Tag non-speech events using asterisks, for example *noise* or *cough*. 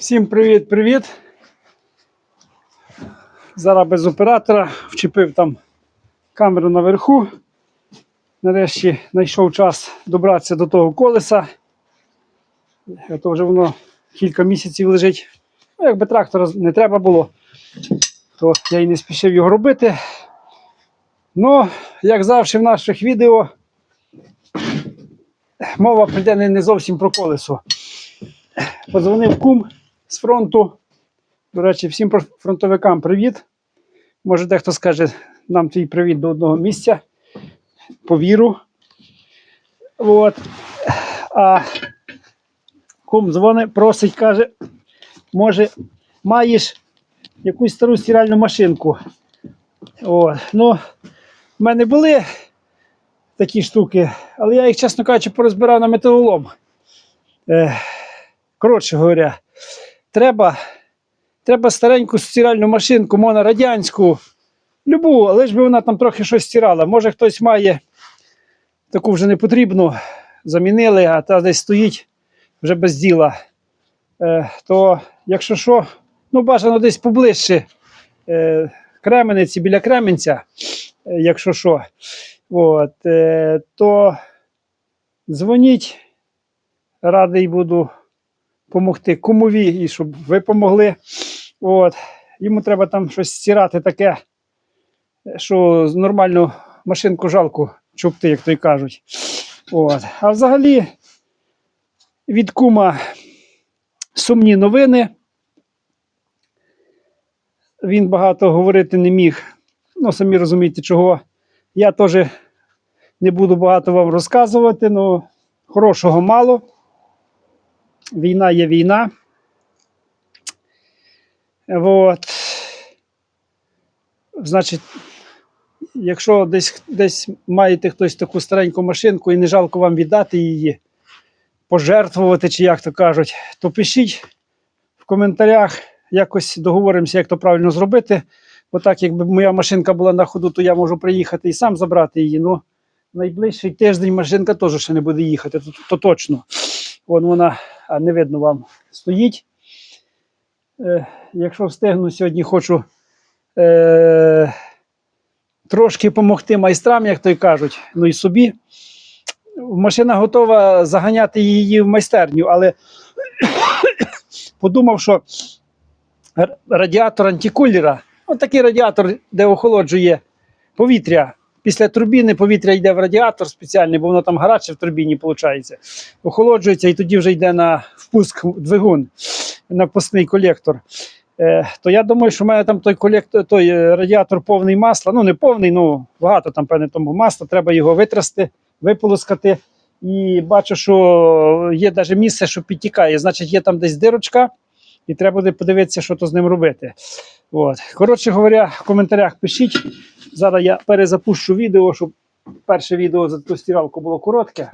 Всім привіт-привіт. Зараз без оператора вчепив там камеру наверху. Нарешті знайшов час добратися до того колеса. То вже воно кілька місяців лежить. Ну, якби трактора не треба було, то я і не спішив його робити. Ну, як завжди в наших відео, мова прийде не, не зовсім про колесо. Подзвонив кум з фронту. До речі, всім фронтовикам привіт. Може, дехто скаже нам твій привіт до одного місця. Повіру. От. А кум дзвонить, просить, каже, може, маєш якусь стару стиральну машинку. От. Ну, в мене були такі штуки, але я їх, чесно кажучи, порозбирав на металолом. Е, коротше говоря, треба, треба стареньку стиральну машинку, можна радянську, любу, але ж би вона там трохи щось стирала. Може хтось має таку вже не потрібну, замінили, а та десь стоїть вже без діла. Е, то, якщо що, ну бажано десь поближче. Е, Кремениці біля Кременця, е, якщо що, от, е, то дзвоніть, радий буду допомогти кумові і щоб ви помогли. От. Йому треба там щось стирати таке, що нормальну машинку жалко чупти, як то й кажуть. От. А взагалі від кума сумні новини. Він багато говорити не міг. Ну, самі розумієте, чого. Я теж не буду багато вам розказувати, але хорошого мало. Війна є війна. От. Значить, якщо десь, десь маєте хтось таку стареньку машинку і не жалко вам віддати її, пожертвувати, чи як то кажуть, то пишіть в коментарях, якось договоримося, як то правильно зробити. Бо так, якби моя машинка була на ходу, то я можу приїхати і сам забрати її. Ну, найближчий тиждень машинка теж ще не буде їхати, то, то точно. Вон вона, не видно вам, стоїть. Е, якщо встигну, сьогодні хочу е, трошки допомогти майстрам, як то й кажуть, ну і собі. Машина готова заганяти її в майстерню, але *coughs* подумав, що радіатор антикулера, от такий радіатор, де охолоджує повітря. Після турбіни повітря йде в радіатор спеціальний, бо воно там гаряче в турбіні, виходить. Охолоджується і тоді вже йде на впуск двигун, на впускний колектор. Е, то я думаю, що в мене там той колектор, той е, радіатор повний масла. Ну, не повний, ну багато там, певне, тому масла. Треба його витрасти, виполоскати. І бачу, що є навіть місце, що підтікає. Значить, є там десь дирочка, і треба буде подивитися, що то з ним робити. От. Коротше говоря, в коментарях пишіть. Зараз я перезапущу відео, щоб перше відео за ту стиралку було коротке.